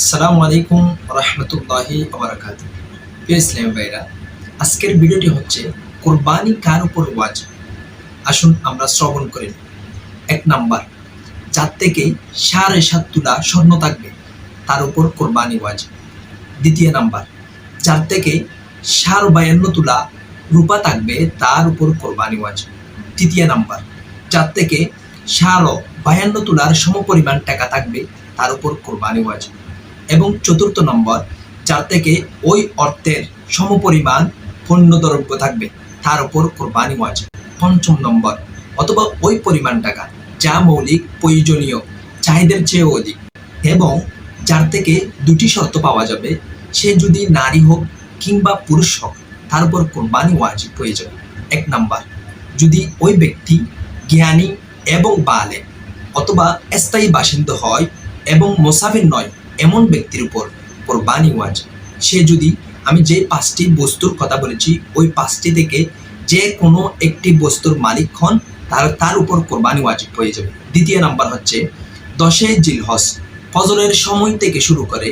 আসসালামু আলাইকুম রহমতুল্লাহি আবরাকাত প্রিয় ইসলাম ভাইরা, আজকের ভিডিওটি হচ্ছে কোরবানি কার উপর ওয়াজ? আসুন আমরা শ্রবণ করি। এক নাম্বার যার থেকে সাড়ে সাত তুলা স্বর্ণ থাকবে, তার উপর কোরবানি ওয়াজ। দ্বিতীয় নাম্বার যার থেকে সার বায়ান্ন তুলা রূপা থাকবে, তার উপর কোরবানি ওয়াজ। তৃতীয় নাম্বার যার থেকে সার বায়ান্ন তুলার সমপরিমাণ টাকা থাকবে, তার উপর কোরবানি ওয়াজ। এবং চতুর্থ নম্বর, যার থেকে ওই অর্থের সমপরিমাণ পণ্য দ্রব্য থাকবে, তার উপর কোরবানি ওয়াজ পঞ্চম নম্বর, অথবা ওই পরিমাণ টাকা যা মৌলিক, প্রয়োজনীয়, চাহিদার চেয়েও অধিক এবং যার থেকে দুটি শর্ত পাওয়া যাবে, সে যদি নারী হোক কিংবা পুরুষ হোক, তার উপর কোরবানি ওয়াজিব হয়ে যাবে এক নাম্বার, যদি ওই ব্যক্তি জ্ঞানী এবং বালে অথবা স্থায়ী বাসিন্দা হয় এবং মোসাফির নয় এমন ব্যক্তির উপর কোরবানি ওয়াজ। সে যদি আমি যে পাঁচটি বস্তুর কথা বলেছি, ওই পাঁচটি থেকে যে কোনো একটি বস্তুর মালিক হন, তার তার উপর কোরবানি ওয়াজিব হয়ে যাবে। দ্বিতীয় নাম্বার হচ্ছে দশে জিলহস ফজরের সময় থেকে শুরু করে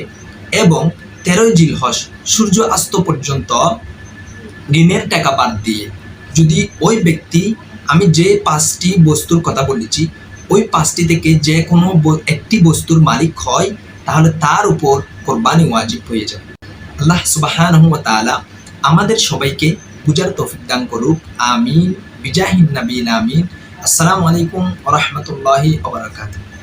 এবং তেরোই জিলহস সূর্য আস্ত পর্যন্ত ঋণের টাকা বাদ দিয়ে যদি ওই ব্যক্তি, আমি যে পাঁচটি বস্তুর কথা বলেছি, ওই পাঁচটি থেকে যে কোনো একটি বস্তুর মালিক হয় তাহলে তার উপর কোরবানি ওয়াজিব হয়ে যাবে। আল্লাহ সুবাহান আমাদের সবাইকে পূজার তৌফিক দান করুক। আমিন। বিজাহিন নবীন আমিন। আসসালামু আলাইকুম ওয়া রাহমাতুল্লাহি ওয়া বারাকাতুহু।